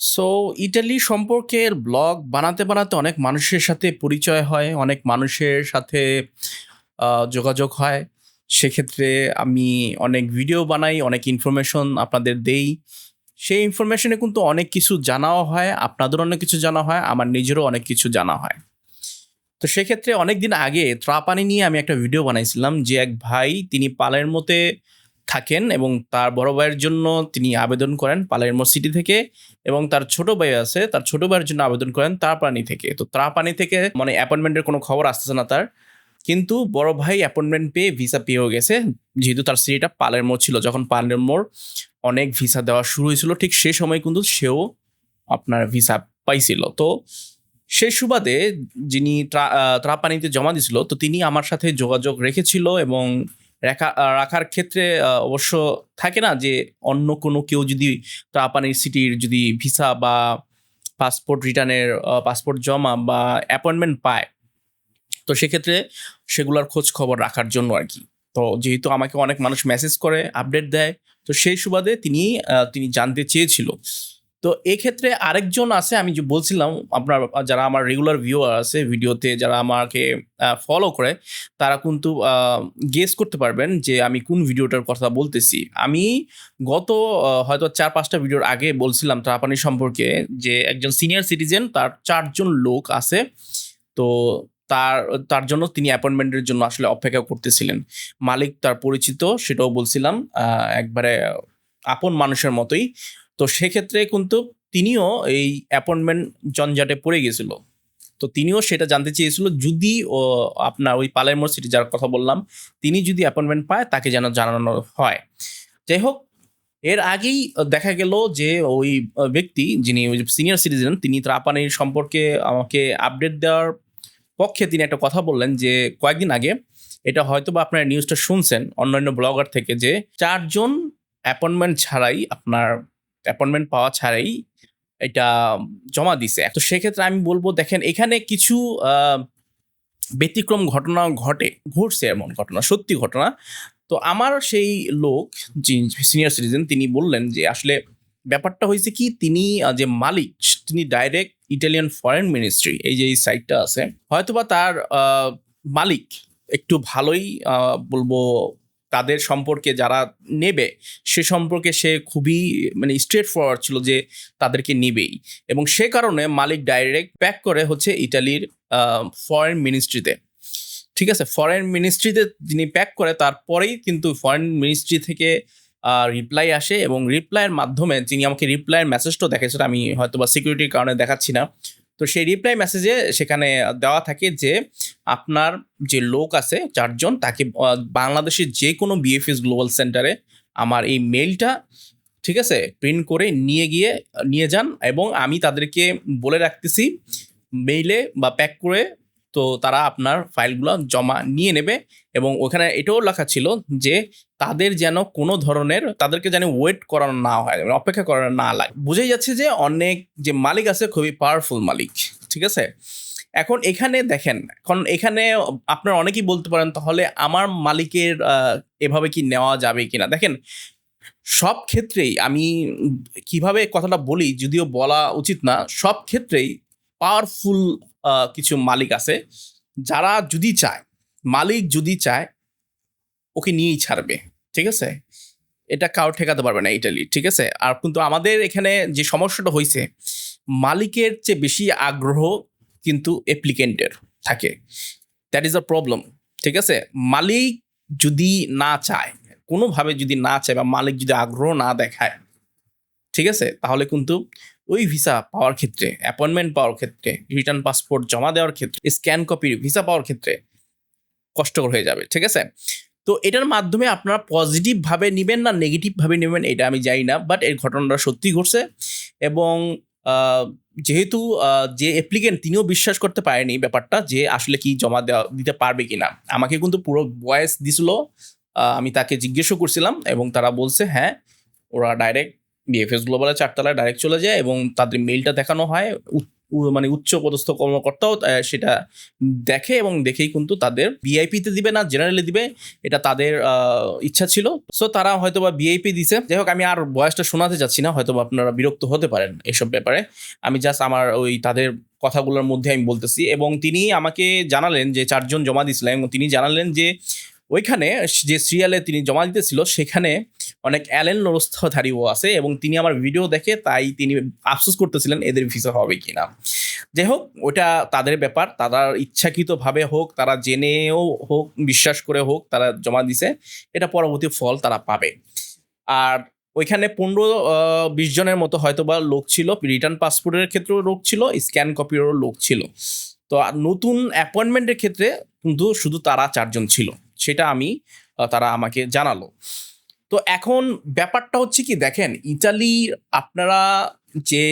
So Italy সম্পর্কের blog বানাতে, বানাতে অনেক মানুষের সাথে পরিচয় হয়, অনেক মানুষের সাথে যোগাযোগ হয়। সেক্ষেত্রে আমি অনেক ভিডিও বানাই, অনেক ইনফরমেশন আপনাদের দেই। সেই ইনফরমেশনে কিন্তু অনেক কিছু জানাও হয়, আপনাদেরও অনেক কিছু জানা হয়, আমার নিজেরও অনেক কিছু জানা হয়। তো সেক্ষেত্রে অনেকদিন আগে ত্রাপানি নিয়ে আমি একটা ভিডিও বানাইছিলাম যে এক ভাই তিনি পালেরমোতে থাকেন এবং তার বড় ভাইয়ের জন্য তিনি আবেদন করেন পালেরমো সিটি থেকে এবং তার ছোট ভাই আছে, তার ছোট ভাইয়ের জন্য আবেদন করেন ত্রাপানি থেকে। তো ত্রাপানি থেকে মানে অ্যাপয়েন্টমেন্টের কোনো খবর আসতেছে না তার। কিন্তু বড় ভাই অ্যাপয়েন্টমেন্ট পেয়ে ভিসা পেয়েও গেছে। যেহেতু তার সিটিটা পালেরমো ছিল। যখন পালেরমোর অনেক ভিসা দেওয়া শুরু হয়েছিল ঠিক সেই সময় কিন্তু সেও আপনার ভিসা পাইছিল। তো সেই সুবাদে যিনি ত্রাপানিতে জমা দিছিল তো তিনি আমার সাথে যোগাযোগ রেখেছিল এবং রেখা রাখার ক্ষেত্রে অবশ্য থাকে না যে অন্য কোনো কেউ যদি ত্রাপানির সিটির যদি ভিসা বা পাসপোর্ট রিটার্নের পাসপোর্ট জমা বা অ্যাপয়েন্টমেন্ট পায়, তো সেক্ষেত্রে সেগুলোর খোঁজ খবর রাখার জন্য আর কি তো যেহেতু আমাকে অনেক মানুষ মেসেজ করে, আপডেট দেয়, তো সেই সুবাদে তিনি তিনি জানতে চেয়েছিল। তো এক্ষেত্রে আরেকজন আছে, আমি যে বলছিলাম, আপনার, যারা আমার রেগুলার ভিউয়ার আছে ভিডিওতে, যারা আমাকে ফলো করে, তারা কিন্তু গেস করতে পারবেন যে আমি কোন ভিডিওটার কথা বলতেছি। আমি গত হয়তো চার, পাঁচটা ভিডিওর আগে বলছিলাম ত্রাপানি সম্পর্কে যে একজন সিনিয়র সিটিজেন তার চারজন লোক আছে। তো তার তার জন্য তিনি অ্যাপয়েন্টমেন্টের জন্য আসলে অপেক্ষা করতেছিলেন। মালিক তার পরিচিত, সেটাও বলছিলাম। একবারে আপন মানুষের মতোই। তো সেক্ষেত্রে কিন্তু তিনিও এই অ্যাপয়েন্টমেন্ট জঞ্জাটে পড়ে গেছিল। তো তিনিও সেটা জানতে চেয়েছিল যদি ও আপনার ওই পালেরমো সিটি যার কথা বললাম, তিনি যদি অ্যাপয়েন্টমেন্ট পায় তাকে যেন জানানো হয়। যাই হোক এর আগেই দেখা গেল যে ওই ব্যক্তি যিনি ওই সিনিয়র সিটিজেন তিনি ত্রাপানির সম্পর্কে আমাকে আপডেট দেওয়ার পক্ষে তিনি একটা কথা বললেন যে কয়েকদিন আগে এটা হয়তো বা আপনারা নিউজটা শুনছেন অন্যান্য ব্লগার থেকে যে চারজন অ্যাপয়েন্টমেন্ট ছাড়াই আপনার অ্যাপয়েন্টমেন্ট পাওয়া ছাড়াই এটা জমা দিছে। তো সেক্ষেত্রে আমি বলব দেখেন এখানে কিছু ব্যতিক্রম ঘটনা ঘটে, ঘটছে এমন ঘটনা, সত্যি ঘটনা। তো আমার সেই লোক যিনি সিনিয়র সিটিজেন তিনি বললেন যে আসলে ব্যাপারটা হয়েছে কি তিনি যে মালিক তিনি ডাইরেক্ট ইটালিয়ান ফরেন মিনিস্ট্রি এই যে এই সাইটটা আছে হয়তোবা তার মালিক একটু ভালোই বলব তাদের সম্পর্কে যারা নেবে, সে সম্পর্কে সে খুবই মানে স্ট্রেইট ফরওয়ার্ড ছিল যে তাদেরকে নিবেই। এবং সে কারণে মালিক ডাইরেক্ট প্যাক করে হচ্ছে ইটালির ফরেন মিনিস্ট্রিতে। ঠিক আছে? ফরেন মিনিস্ট্রিতে যিনি প্যাক করে, তারপরেই কিন্তু ফরেন মিনিস্ট্রি থেকে রিপ্লাই আসে এবং রিপ্লাইয়ের মাধ্যমে তিনি আমাকে রিপ্লাইয়ের মেসেজটাও দেখাইছিল। আমি হয়তো বা সিকিউরিটির কারণে দেখাচ্ছি না। তো সেই রিপ্লাই মেসেজে সেখানে দেওয়া থাকে যে, আপনার যে লোক আছে ৪ জন তাকে বাংলাদেশের যে কোনো বিএফএস গ্লোবাল সেন্টারে আমার এই মেলটা ঠিক আছে? প্রিন্ট করে নিয়ে গিয়ে, নিয়ে যান এবং আমি তাদেরকে বলে রাখতেছি মেইলে বা প্যাক করে তো তারা আপনার ফাইলগুলো জমা নিয়ে নেবে এবং ওখানে এটাও লেখা ছিল যে তাদের যেন কোনো ধরনের তাদেরকে যেন ওয়েট করানো না হয়, মানে অপেক্ষা করানো না লাগে। বোঝাই যাচ্ছে যে অনেক যে মালিক আছে খুবই পাওয়ারফুল মালিক। ঠিক আছে? এখন এখানে দেখেন, এখন এখানে আপনারা অনেকেই বলতে পারেন তাহলে আমার মালিকের এভাবে কি নেওয়া যাবে কি না দেখেন সব ক্ষেত্রেই আমি কীভাবে কথাটা বলি যদিও বলা উচিত না। সব ক্ষেত্রেই পাওয়ারফুল কিছু মালিক আছে। যারা যদি চায়, মালিক যদি চায় ওকে নিয়েই ছাড়বে। ঠিক আছে? এটা কারও ঠেকাতে পারবে না ইটালি। ঠিক আছে? আর কিন্তু আমাদের এখানে যে সমস্যাটা হয়েছে মালিকের চেয়ে বেশি আগ্রহ কিন্তু অ্যাপ্লিক্যান্টের থাকে। That is a problem. ঠিক আছে? মালিক যদি না চায়, কোনোভাবে যদি না চায় বা মালিক যদি আগ্রহ না দেখায়, ঠিক আছে? তাহলে কিন্তু ওই ভিসা পাওয়ার ক্ষেত্রে, অ্যাপয়েন্টমেন্ট পাওয়ার ক্ষেত্রে, রিটার্ন পাসপোর্ট জমা দেওয়ার ক্ষেত্রে, স্ক্যান কপির ভিসা পাওয়ার ক্ষেত্রে কষ্টকর হয়ে যাবে। ঠিক আছে? তো এটার মাধ্যমে আপনারা পজিটিভ ভাবে নিবেন না নেগেটিভ ভাবে নিবেন এটা আমি জানি না। বাট এর ঘটনাটা সত্যি ঘটছে এবং যেহেতু যে অ্যাপ্লিকেন্ট তিনিও বিশ্বাস করতে পারেনি ব্যাপারটা যে আসলে কি জমা দেওয়া দিতে পারবে কিনা। আমাকে কিন্তু পুরো ভয়েস দিছিল। আমি তাকে জিজ্ঞেসও করছিলাম এবং তারা বলছে হ্যাঁ, ওরা ডাইরেক্ট বিএফএস গ্লোবালের ৪ তলায় ডাইরেক্ট চলে যায় এবং তাদের মেইলটা দেখানো হয়। মানে উচ্চ পদস্থ কর্মকর্তাও সেটা দেখে এবং দেখেই কিন্তু তাদের ভিআইপিতে দিবে না জেনারেলি দিবে, এটা তাদের ইচ্ছা ছিল সো তারা হয়তো বা ভিআইপি দিছে যাই হোক, আমি আর বয়সটা শোনাতে যাচ্ছি না হয়তো আপনারা বিরক্ত হতে পারেন এসব ব্যাপারে আমি জাস্ট আমার ওই তাদের কথাগুলোর মধ্যে আমি বলতেছি এবং তিনি আমাকে জানালেন যে চারজন জমা দিয়েছিলেন এবং তিনি জানালেন যে ওইখানে যে সিরিয়ালে তিনি জমা দিতেছিল, সেখানে অনেক অ্যালেন নরস্থধারীও আছে এবং তিনি আমার ভিডিও দেখে তাই তিনি আফসোস করতেছিলেন এদের ভিসা হবে কিনা। যাই হোক ওটা তাদের ব্যাপার, তারা ইচ্ছাকৃতভাবে হোক, তারা জেনেও হোক, বিশ্বাস করে হোক, তারা জমা দিছে, এটা পরবর্তী ফল তারা পাবে। আর ওইখানে পনেরো বিশ জনের মতো হয়তো বা লোক ছিল, রিটার্ন পাসপোর্টের ক্ষেত্রেও লোক ছিল, স্ক্যান কপিরও লোক ছিল। তো নতুন অ্যাপয়েন্টমেন্টের ক্ষেত্রে কিন্তু শুধু তারা চারজন ছিল। সেটা আমি তারা আমাকে জানালো। তো এখন ব্যাপারটা হচ্ছে কি, দেখেন ইতালির আপনারা যে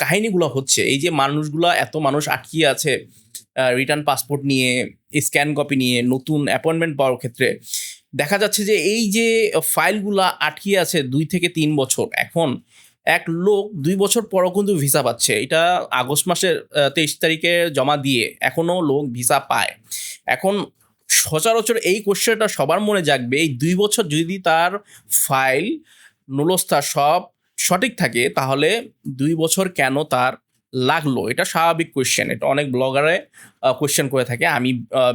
কাহিনীগুলো হচ্ছে, এই যে মানুষগুলো এত মানুষ আটকিয়ে আছে রিটার্ন পাসপোর্ট নিয়ে স্ক্যান কপি নিয়ে, নতুন অ্যাপয়েন্টমেন্ট পাওয়ার ক্ষেত্রে, দেখা যাচ্ছে যে এই যে ফাইলগুলা আটকিয়ে আছে দুই থেকে তিন বছর, এখন এক লোক দুই বছর পরও কিন্তু ভিসা পাচ্ছে। এটা আগস্ট মাসের তেইশ তারিখে জমা দিয়ে এখনও লোক ভিসা পায়। এখন সচরাচর এই কোশ্চেনটা সবার মনে জাগবে। এই দুই বছর যদি তার ফাইল নুলস্থা সব সঠিক থাকে, তাহলে দুই বছর কেন তার লাগল? এটা স্বাভাবিক কোয়েশ্চেন এটা অনেক ব্লগারে কোয়েশ্চেন করে থাকে। আমি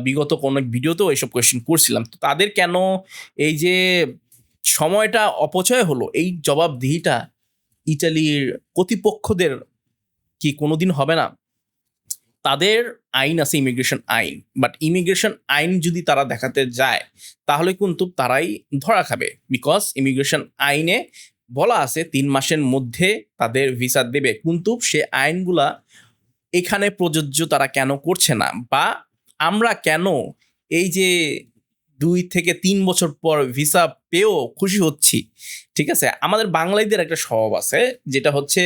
বিগত কোনো ভিডিওতেও এইসব কোয়েশ্চেন করছিলাম। তো তাদের কেন এই যে সময়টা অপচয় হলো, এই জবাবদিহিটা ইটালির কর্তৃপক্ষদের কি কোনোদিন হবে না? তাদের আইন আছে ইমিগ্রেশন আইন। বাট ইমিগ্রেশন আইন যদি তারা দেখাতে যায়, তাহলে কিন্তু তারাই ধরা খাবে। বিকজ ইমিগ্রেশন আইনে বলা আছে তিন মাসের মধ্যে তাদের ভিসা দেবে। কিন্তু সে আইনগুলা এখানে প্রযোজ্য তারা কেন করছে না? বা আমরা কেন এই যে দুই থেকে তিন বছর পর ভিসা পেয়েও খুশি হচ্ছি, ঠিক আছে? আমাদের বাঙালিদের একটা স্বভাব আছে, যেটা হচ্ছে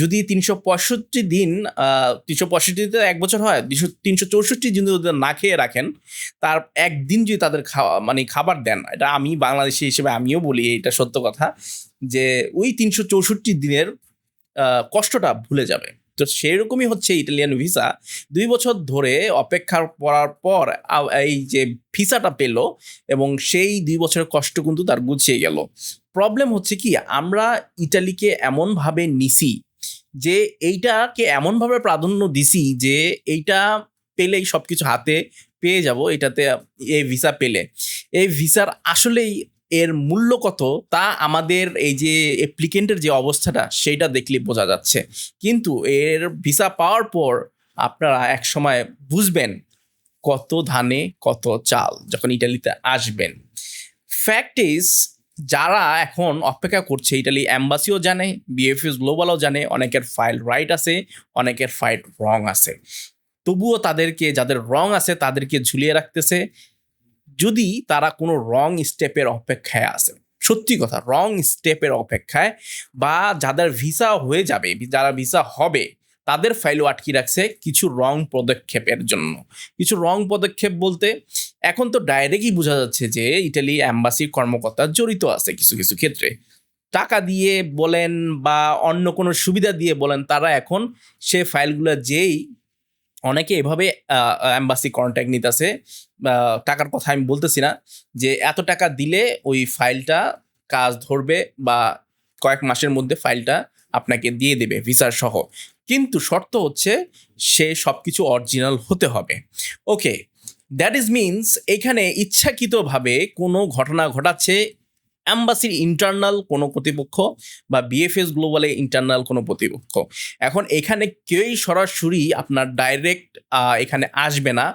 যদি তিনশো পঁয়ষট্টি দিন তিনশো পঁয়ষট্টিতে এক বছর হয় দুশো তিনশো চৌষট্টি দিন যদি না খেয়ে রাখেন, তার একদিন যদি তাদের খাওয়া মানে খাবার দেন, এটা আমি বাংলাদেশি হিসেবে আমিও বলি, এটা সত্য কথা, যে ওই তিনশো চৌষট্টি দিনের কষ্টটা ভুলে যাবে। তো সেরকমই হচ্ছে ইটালিয়ান ভিসা। দুই বছর ধরে অপেক্ষা করার পর এই যে ভিসাটা পেল এবং সেই দুই বছরের কষ্ট কিন্তু তার গুছিয়ে গেল। প্রবলেম হচ্ছে কি, আমরা ইটালিকে এমনভাবে নিছি যে এইটাকে এমনভাবে প্রাধান্য দিছি যে এইটা পেলেই সব কিছু হাতে পেয়ে যাব, এটাতে এই ভিসা পেলে। এই ভিসার আসলেই এর মূল্য কত তা আমাদের এই যে অ্যাপ্লিকেন্টের যে অবস্থাটা, সেইটা দেখলে বোঝা যাচ্ছে। কিন্তু এর ভিসা পাওয়ার পর আপনারা এক সময় বুঝবেন কত ধানে কত চাল যখন ইটালিতে আসবেন। ফ্যাক্ট ইজ যারা এখন অপেক্ষা করছে, ইটালি অ্যাম্বাসিও জানে বিএফএস গ্লোবালও জানে, অনেকের ফাইল রাইট আছে, অনেকের ফাইল রং আছে। তবুও তাদেরকে, যাদের রং আছে, তাদেরকে ঝুলিয়ে রাখতেছে। যদি তারা কোনো রং স্টেপের অপেক্ষায় আছে সত্যি কথা রং স্টেপের অপেক্ষায় বা যাদের ভিসা হয়ে যাবে, যারা ভিসা হবে, তাদের ফাইলও আটকে রাখছে কিছু রং পদক্ষেপের জন্য। কিছু রং পদক্ষেপ বলতে, এখন তো ডাইরেক্টই বোঝা যাচ্ছে যে ইটালি অ্যাম্বাসির কর্মকর্তা জড়িত আছে কিছু কিছু ক্ষেত্রে। টাকা দিয়ে বলেন বা অন্য কোনো সুবিধা দিয়ে বলেন, তারা এখন সে ফাইলগুলো যেই অনেকে এভাবে অ্যাম্বাসি কন্ট্যাক্ট নিতেছে। টাকার কথা আমি বলতেছি না যে, এত টাকা দিলে ওই ফাইলটা কাজ ধরবে বা কয়েক মাসের মধ্যে ফাইলটা আপনাকে দিয়ে দেবে ভিসার সহ কিন্তু শর্ত হচ্ছে, সে সব কিছু অরিজিনাল হতে হবে। ওকে দ্যাট ইজ মিনস এখানে ইচ্ছাকৃতভাবে কোনো ঘটনা ঘটাচ্ছে অ্যাম্বাসির ইন্টারনাল কোনো কর্তৃপক্ষ বা বিএফএস গ্লোবালে ইন্টারনাল কোনো প্রতিপক্ষ। এখন এখানে কেউই সরাসরি আপনার ডাইরেক্ট এখানে আসবে না।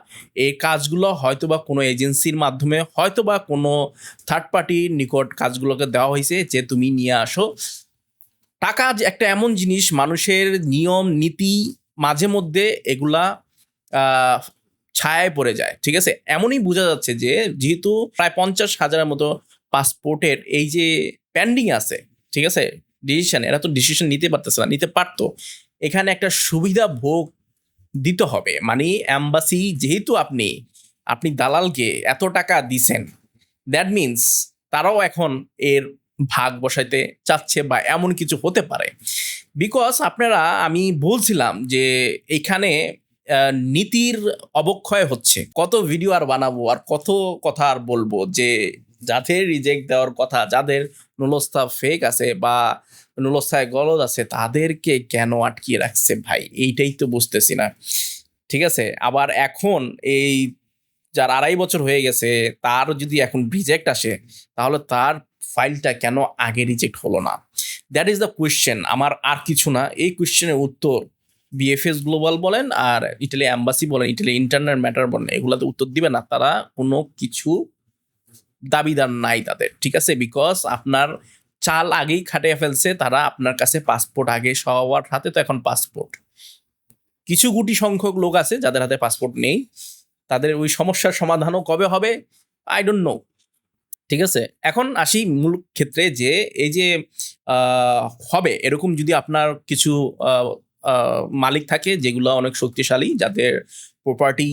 এই কাজগুলো হয়তো বা কোনো এজেন্সির মাধ্যমে হয়তো বা কোনো থার্ড পার্টির নিকট কাজগুলোকে দেওয়া হয়েছে যে তুমি নিয়ে আসো। টাকা যে একটা এমন জিনিস, মানুষের নিয়ম, নীতি মাঝে মধ্যে এগুলা ছায়ায় পড়ে যায়, ঠিক আছে? এমনই বোঝা যাচ্ছে যে যেহেতু প্রায় পঞ্চাশ হাজারের মতো পাসপোর্টের এই যে পেন্ডিং আছে, ঠিক আছে? ডিসিশন এরা তো ডিসিশন নিতে পারতেছে না, নিতে পারতো। এখানে একটা সুবিধা ভোগ দিতে হবে। মানে অ্যাম্বাসি যেহেতু আপনি আপনি দালালকে এত টাকা দিছেন দ্যাট মিন্স তারাও এখন এর ভাগ বসাইতে চাচ্ছে বা এমন কিছু হতে পারে। বিকজ আপনারা, আমি বলছিলাম যে এখানে নীতির অবক্ষয় হচ্ছে। কত ভিডিও আর বানাবো আর কত কথা আর বলব যে যাদের রিজেক্ট দেওয়ার কথা, যাদের নুলস্থা ফেক আছে বা নুলস্থায় গলদ আছে, তাদেরকে কেন আটকিয়ে রাখছে ভাই? এইটাই তো বুঝতেছি না। ঠিক আছে? আবার এখন এই যার আড়াই বছর হয়ে গেছে তার যদি এখন রিজেক্ট আসে, তাহলে তার ফাইলটা কেন আগে রিজেক্ট হলো না? দ্যাট ইজ দ্য কোয়েশ্চেন আমার আর কিছু না। এই কোয়েশ্চেনের উত্তর বিএফএস গ্লোবাল বলেন আর ইটালি অ্যাম্বাসি বলেন ইটালি ইন্টারনাল ম্যাটার বলেন, এগুলাতে উত্তর দিবে না। তারা কোনো কিছু দাবিদার নাই তাদের, ঠিক আছে? বিকজ আপনার চাল আগেই খাটিয়ে ফেলছে, তারা আপনার কাছে পাসপোর্ট আগে সবার হাতে তো এখন পাসপোর্ট কিছু গুটি সংখ্যক লোক আছে যাদের হাতে পাসপোর্ট নেই, তাদের ওই সমস্যার সমাধানও কবে হবে? আই ডোন্ট নো ঠিক আছে? এখন আসি মূল ক্ষেত্রে যে, এই যে হবে, এরকম যদি আপনার কিছু মালিক থাকে যেগুলো অনেক শক্তিশালী, যাদের প্রপার্টি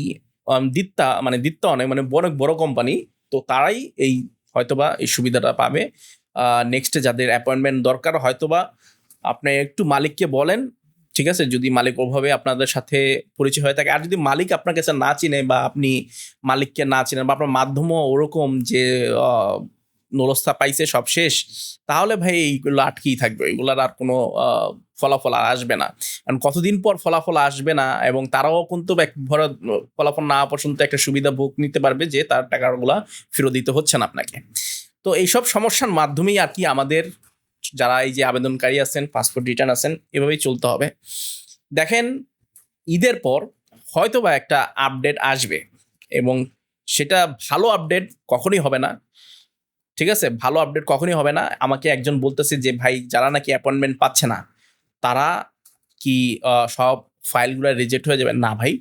দিত্তা মানে দিত্তা অনেক মানে অনেক বড় কোম্পানি তো তারাই এই হয়তোবা এই সুবিধাটা পাবে। নেক্সটে যাদের অ্যাপয়েন্টমেন্ট দরকার, হয়তোবা আপনি একটু মালিককে বলেন, ঠিক আছে? যদি মালিক ওভাবে আপনাদের সাথে পরিচয় হয়ে থাকে। আর যদি মালিক আপনার কাছে না চিনে বা আপনি মালিককে না চিনেন বা আপনার মাধ্যমও ওরকম যে নলস্থা পাইছে সব শেষ, তাহলে ভাই এইগুলো আটকেই থাকবে। এগুলোর আর কোনো ফলাফল আর আসবে না। কারণ কতদিন পর ফলাফল আসবে না এবং তারাও কিন্তু ভরা ফলাফল না পর্যন্ত একটা সুবিধা ভোগ নিতে পারবে যে তার টাকাগুলা ফেরত দিতে হচ্ছে না আপনাকে। তো এইসব সমস্যার মাধ্যমেই আর কি আমাদের যারা এই যে আবেদনকারী আছেন পাসপোর্ট রিটার্ন আছেন, এভাবেই চলতে হবে। দেখেন, ঈদের পর হয়তো বা একটা আপডেট আসবে এবং সেটা ভালো আপডেট কখনই হবে না। ঠিক আছে? ভালো আপডেট কখনই হবে না। আমাকে একজন বলতেছে যে, ভাই, যারা নাকি অ্যাপয়েন্টমেন্ট পাচ্ছে না তারা কি সব ফাইলগুলো রিজেক্ট হয়ে যাবে? না ভাই,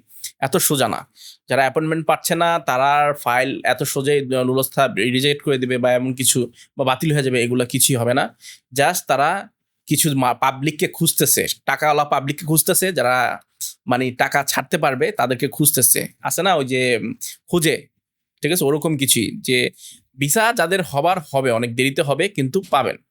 এত সোজা না। যারা অ্যাপয়েন্টমেন্ট পাচ্ছে না, তারার ফাইল এত সোজাই নুলস্থা রিজেক্ট করে দেবে বা এমন কিছু বা বাতিল হয়ে যাবে, এগুলো কিছুই হবে না। জাস্ট তারা কিছু পাবলিককে খুঁজতেছে, টাকাওয়ালা পাবলিককে খুঁজতেছে, যারা মানে টাকা ছাড়তে পারবে, তাদেরকে খুঁজতেছে। আছে না ওই যে খুঁজে, ঠিক আছে? ওরকম কিছুই যে, ভিসা যাদের হবার হবে, অনেক দেরিতে হবে, কিন্তু পাবেন।